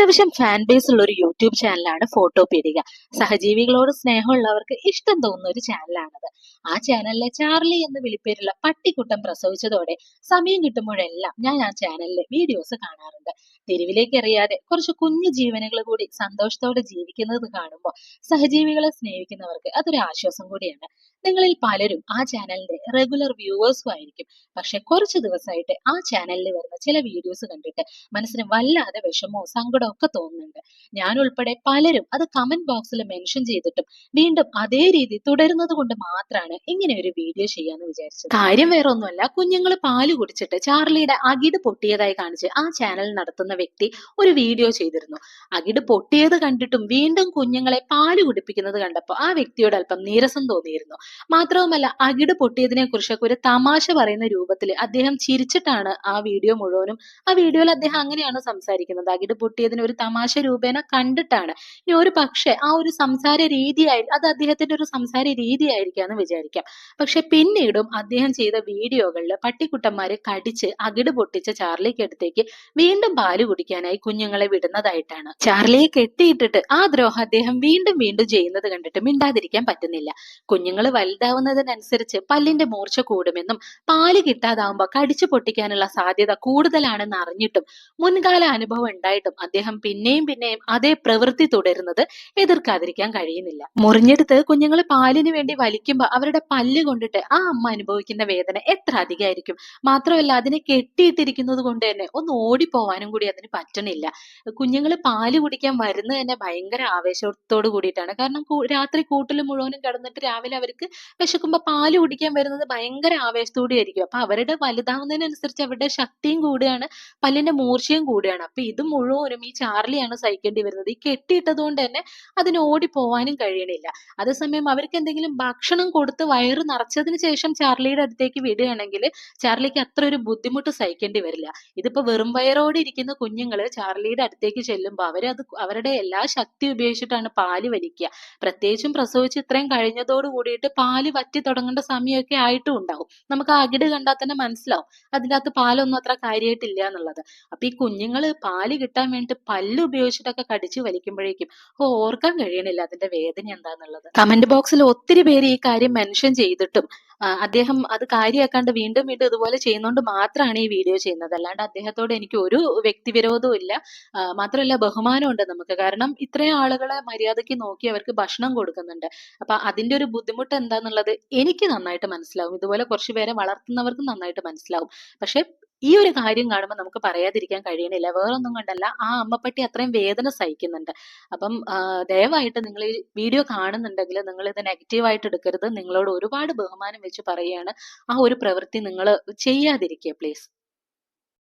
അത്യാവശ്യം fan base ഉള്ള ഒരു യൂട്യൂബ് ചാനലാണ് ഫോട്ടോ ഫോട്ടോപീഡിക സഹജീവികളോട് സ്നേഹമുള്ളവർക്ക് ഇഷ്ടം തോന്നുന്ന ഒരു ചാനലാണത് ആ ചാനലിലെ ചാർലി എന്ന് വിളിപ്പേരുള്ള പട്ടിക്കുട്ടം പ്രസവിച്ചതോടെ സമയം കിട്ടുമ്പോഴെല്ലാം ഞാൻ ആ ചാനലിലെ വീഡിയോസ് കാണാറുണ്ട്. തെരുവിലേക്ക് എറിയാതെ കുറച്ച് കുഞ്ഞു ജീവനുകൾ കൂടി സന്തോഷത്തോടെ ജീവിക്കുന്നത് കാണുമ്പോൾ സഹജീവികളെ സ്നേഹിക്കുന്നവർക്ക് അതൊരു ആശ്വാസം കൂടിയാണ്. നിങ്ങളിൽ പലരും ആ ചാനലിന്റെ റെഗുലർ വ്യൂവേഴ്സും ആയിരിക്കും. പക്ഷെ കുറച്ച് ദിവസമായിട്ട് ആ ചാനലിൽ വരുന്ന ചില വീഡിയോസ് കണ്ടിട്ട് മനസ്സിന് വല്ലാതെ വിഷമവും സങ്കടവും ഒക്കെ തോന്നുന്നുണ്ട്. ഞാൻ ഉൾപ്പെടെ പലരും അത് കമന്റ് ബോക്സിൽ മെൻഷൻ ചെയ്തിട്ടും വീണ്ടും അതേ രീതി തുടരുന്നത് കൊണ്ട് മാത്രമാണ് ഇങ്ങനെ ഒരു വീഡിയോ ചെയ്യാന്ന് വിചാരിച്ചത്. കാര്യം വേറെ ഒന്നുമല്ല കുഞ്ഞുങ്ങൾ പാൽ കുടിച്ചിട്ട് ചാർലിയുടെ അകിട് പൊട്ടിയതായി കാണിച്ച് ആ ചാനൽ നടത്തുന്ന വ്യക്തി ഒരു വീഡിയോ ചെയ്തിരുന്നു. അകിട് പൊട്ടിയത് കണ്ടിട്ടും വീണ്ടും കുഞ്ഞുങ്ങളെ പാൽ കുടിപ്പിക്കുന്നത് കണ്ടപ്പോൾ ആ വ്യക്തിയോട് അല്പം നീരസം തോന്നിയിരുന്നു. മാത്രവുമല്ല അകിട് പൊട്ടിയതിനെ കുറിച്ചൊക്കെ ഒരു തമാശ പറയുന്ന രൂപത്തിൽ അദ്ദേഹം ചിരിച്ചിട്ടാണ് ആ വീഡിയോ മുഴുവനും ആ വീഡിയോയിൽ അദ്ദേഹം അങ്ങനെയാണ് സംസാരിക്കുന്നത്. അകിട് പൊട്ടിയതിന് ഒരു തമാശ രൂപേണ കണ്ടിട്ടാണ്. ഇനി ഒരു പക്ഷേ ആ ഒരു സംസാര രീതിയായി അത് അദ്ദേഹത്തിന്റെ ഒരു സംസാര രീതിയായിരിക്കാന്ന് വിചാരിക്കാം. പക്ഷെ പിന്നീടും അദ്ദേഹം ചെയ്ത വീഡിയോകളിൽ പട്ടിക്കുട്ടന്മാരെ കടിച്ച് അകിട് പൊട്ടിച്ച ചാർലിക്ക് അടുത്തേക്ക് വീണ്ടും പാൽ കുടിക്കാനായി കുഞ്ഞുങ്ങളെ വിടുന്നതായിട്ടാണ്. ചാർലിയെ കെട്ടിയിട്ടിട്ട് ആ ദ്രോഹം അദ്ദേഹം വീണ്ടും വീണ്ടും ചെയ്യുന്നത് കണ്ടിട്ട് മിണ്ടാതിരിക്കാൻ പറ്റുന്നില്ല. കുഞ്ഞുങ്ങൾ വലുതാവുന്നതിനനുസരിച്ച് പല്ലിന്റെ മൂർച്ച കൂടുമെന്നും പാൽ കിട്ടാതാവുമ്പോൾ കടിച്ചു പൊട്ടിക്കാനുള്ള സാധ്യത കൂടുതലാണെന്ന് അറിഞ്ഞിട്ടും മുൻകാല അനുഭവം ഉണ്ടായിട്ടും അദ്ദേഹം പിന്നെയും പിന്നെയും അതേ പ്രവൃത്തി തുടരുന്നത് എതിർക്കാതിരിക്കാൻ കഴിയുന്നില്ല. മുറിഞ്ഞെടുത്ത് കുഞ്ഞുങ്ങൾ പാലിന് വേണ്ടി വലിക്കുമ്പോൾ അവരുടെ പല്ല് കൊണ്ടിട്ട് ആ അമ്മ അനുഭവിക്കുന്ന വേദന എത്ര അധികമായിരിക്കും മാത്രമല്ല അതിനെ കെട്ടിയിട്ടിരിക്കുന്നത് കൊണ്ട് തന്നെ ഒന്ന് ഓടിപ്പോവാനും കൂടി അതിന് പറ്റണില്ല. കുഞ്ഞുങ്ങൾ പാൽ കുടിക്കാൻ വരുന്നത് തന്നെ ഭയങ്കര ആവേശത്തോട് കൂടിയിട്ടാണ്. കാരണം രാത്രി കൂട്ടിൽ മുഴുവനും കിടന്നിട്ട് രാവിലെ അവർക്ക് വിശക്കുമ്പോൾ പാൽ കുടിക്കാൻ വരുന്നത് ഭയങ്കര ആവേശത്തോടെ ആയിരിക്കും. അപ്പൊ അവരുടെ വലുതാവുന്നതിനനുസരിച്ച് അവരുടെ ശക്തിയും കൂടുകയാണ് പല്ലിന്റെ മൂർച്ചയും കൂടുകയാണ്. അപ്പൊ ഇത് മുഴുവനും ചാർലിയാണ് സഹിക്കേണ്ടി വരുന്നത്. ഈ കെട്ടിയിട്ടത് കൊണ്ട് തന്നെ അതിന് ഓടിപ്പോവാനും കഴിയണില്ല. അതേസമയം അവർക്ക് എന്തെങ്കിലും ഭക്ഷണം കൊടുത്ത് വയറ് നിറച്ചതിന് ശേഷം ചാർലിയുടെ അടുത്തേക്ക് വിടുകയാണെങ്കിൽ ചാർലിക്ക് അത്ര ഒരു ബുദ്ധിമുട്ട് സഹിക്കേണ്ടി വരില്ല. ഇതിപ്പോ വെറും വയറോടെ ഇരിക്കുന്ന കുഞ്ഞുങ്ങൾ ചാർലിയുടെ അടുത്തേക്ക് ചെല്ലുമ്പോൾ അവരത് അവരുടെ എല്ലാ ശക്തി ഉപയോഗിച്ചിട്ടാണ് പാൽ വലിക്കുക. പ്രത്യേകിച്ചും പ്രസവിച്ച് ഇത്രയും കഴിഞ്ഞതോട് കൂടിയിട്ട് പാൽ വറ്റി തുടങ്ങേണ്ട സമയമൊക്കെ ആയിട്ടും ഉണ്ടാവും. നമുക്ക് അകിട് കണ്ടാൽ തന്നെ മനസ്സിലാവും. അതിന്റെ അകത്ത് പാലൊന്നും അത്ര കാര്യമായിട്ടില്ല എന്നുള്ളത്. അപ്പൊ ഈ കുഞ്ഞുങ്ങൾ പാൽ കിട്ടാൻ വേണ്ടിട്ട് പല്ല് ഉപയോഗിച്ചിട്ടൊക്കെ കടിച്ചു വലിക്കുമ്പോഴേക്കും ഓർക്കാൻ കഴിയണില്ല അതിന്റെ വേദന എന്താന്നുള്ളത്. കമന്റ് ബോക്സിൽ ഒത്തിരി പേര് ഈ കാര്യം മെൻഷൻ ചെയ്തിട്ടും അദ്ദേഹം അത് കാര്യമാക്കാണ്ട് വീണ്ടും വീണ്ടും ഇതുപോലെ ചെയ്യുന്നതുകൊണ്ട് മാത്രമാണ് ഈ വീഡിയോ ചെയ്യുന്നത്. അല്ലാണ്ട് അദ്ദേഹത്തോട് എനിക്ക് ഒരു വ്യക്തിവിരോധവും ഇല്ല. മാത്രമല്ല ബഹുമാനം ഉണ്ട് നമുക്ക്. കാരണം ഇത്രയും ആളുകളെ മര്യാദയ്ക്ക് നോക്കി അവർക്ക് ഭക്ഷണം കൊടുക്കുന്നുണ്ട്. അപ്പൊ അതിന്റെ ഒരു ബുദ്ധിമുട്ട് എന്താന്നുള്ളത് എനിക്ക് നന്നായിട്ട് മനസ്സിലാവും. ഇതുപോലെ കുറച്ചുപേരെ വളർത്തുന്നവർക്കും നന്നായിട്ട് മനസ്സിലാവും. പക്ഷെ ഈ ഒരു കാര്യം കാണുമ്പോൾ നമുക്ക് പറയാതിരിക്കാൻ കഴിയണില്ല. വേറൊന്നും കണ്ടല്ല. ആ അമ്മപ്പട്ടി അത്രയും വേദന സഹിക്കുന്നുണ്ട്. അപ്പം ദയവായിട്ട് നിങ്ങൾ ഈ വീഡിയോ കാണുന്നുണ്ടെങ്കിൽ നിങ്ങൾ ഇത് നെഗറ്റീവായിട്ട് എടുക്കരുത്. നിങ്ങളോട് ഒരുപാട് ബഹുമാനം വെച്ച് പറയുകയാണ്. ആ ഒരു പ്രവൃത്തി നിങ്ങൾ ചെയ്യാതിരിക്കുക പ്ലീസ്